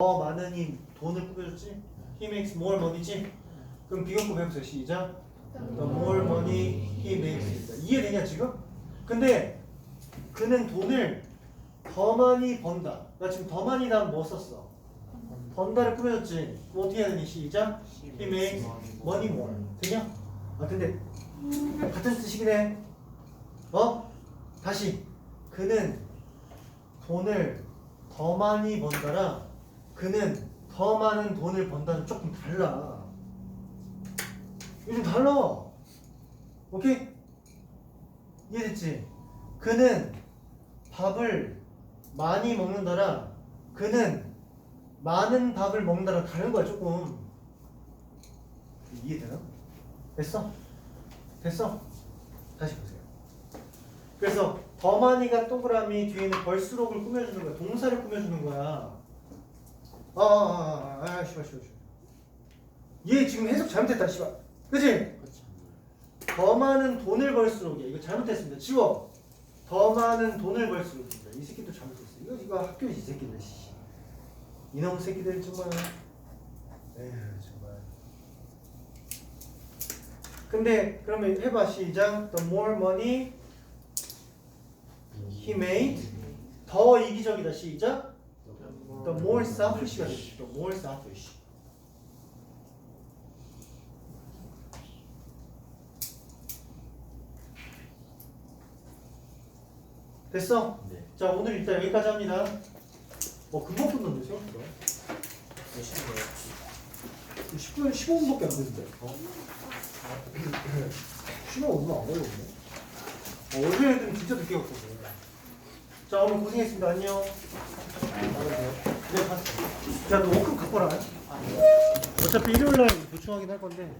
더 많은 힘, 돈을 꾸며줬지? He makes more money지? 그럼 비교급 해보세요. 시작. The more money he makes. 이해되냐 지금? 근데 그는 돈을 더 많이 번다. 나 지금 더 많이 다음 뭐 썼어? 번다를 꾸며줬지? 그럼 어떻게 해야 되니? 시작. He makes money more. 되냐? 아 근데 같은 뜻이긴 해. 어? 다시 그는 돈을 더 많이 번다라 그는 더 많은 돈을 번다는 조금 달라. 요즘 달라. 오케이? 이해됐지? 그는 밥을 많이 먹는다라 그는 많은 밥을 먹는다랑 다른 거야 조금. 이해되나? 됐어? 됐어? 다시 보세요. 그래서 더 많이가 동그라미 뒤에는 벌수록을 꾸며주는 거야. 동사를 꾸며주는 거야. 아, 아, 아, 아, 아, 씨발, 씨발, 씨발. 얘 지금 해석 잘못했다, 씨발. 그치? 더 많은 돈을 벌수록이야. 이거 잘못했습니다. 지워. 더 많은 돈을 벌수록입니다. 이 새끼도 잘못했어. 이거, 이거 학교지, 이 새끼들, 씨. 이놈 새끼들, 정말. 에휴, 정말. 근데, 그러면 해봐, 시작. The more money he made. 더 이기적이다, 시작. The more selfish가 되지. The more selfish. 됐어? 네. 자 오늘 일단 여기까지 합니다. 어 금방 끝났네 생각보다. 몇시인 거예요? 10분 15분밖에 안 됐는데. 어? 시간 얼마 안 걸렸네. 어, 원래 애들은 진짜 늦게 갔거든. 자 오늘 고생했습니다. 안녕. 네 봤어. 야 너 워크 갖고 라. 어차피 일요일 날 도청하긴 할 건데.